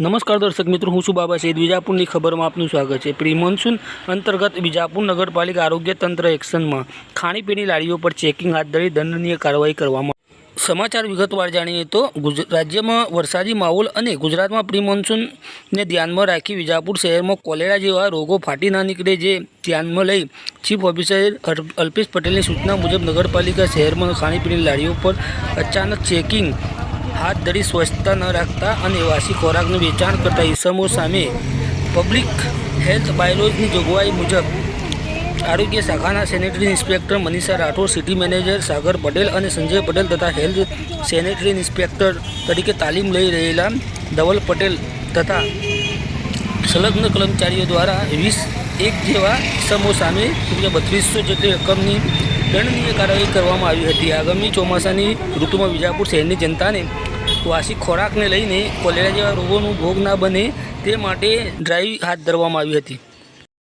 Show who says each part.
Speaker 1: નમસ્કાર દર્શક મિત્રો, હું છું બાબા સૈદ વિજાપુરની ખબરમાં આપનું સ્વાગત છે. પ્રી મોન્સૂન અંતર્ગત વિજાપુર નગરપાલિકા આરોગ્ય તંત્ર એક્શનમાં ખાણીપીણી લારીઓ પર ચેકિંગ હાથ ધરી દંડનીય કાર્યવાહી કરવામાં સમાચાર વિગતવાર જાણીએ તો રાજ્યમાં વરસાદી માહોલ અને ગુજરાતમાં પ્રી મોન્સૂનને ધ્યાનમાં રાખી વિજાપુર શહેરમાં કોલેરા જેવા રોગો ફાટી ના નીકળે જે ધ્યાનમાં લઈ ચીફ ઓફિસર અલ્પેશ પટેલની સૂચના મુજબ નગરપાલિકા શહેરમાં ખાણીપીણી લારીઓ પર અચાનક ચેકિંગ હાથ ધરી સ્વચ્છતા ન રાખતા અને વાસી ખોરાકનું વેચાણ કરતા ઇસમો સામે પબ્લિક હેલ્થ બાયલોજની જોગવાઈ મુજબ આરોગ્ય શાખાના sanitary inspector Manisha Rathod city manager Sagar Patel અને સંજય પટેલ તથા હેલ્થ સેનેટરી ઇન્સ્પેક્ટર તરીકે તાલીમ લઈ રહેલા ધવલ પટેલ તથા સંલગ્ન કર્મચારીઓ દ્વારા વીસ એક જેવા ઇસમો સામે રૂપિયા બત્રીસો જેટલી રકમની દંડનીય કાર્યવાહી કરવામાં આવી હતી. આગામી ચોમાસાની ઋતુમાં વિજાપુર શહેરની જનતાને વાસી ખોરાકને લઈને કોલેરા જેવા રોગોનો ભોગ ના બને તે માટે ડ્રાઈવ હાથ ધરવામાં આવી હતી.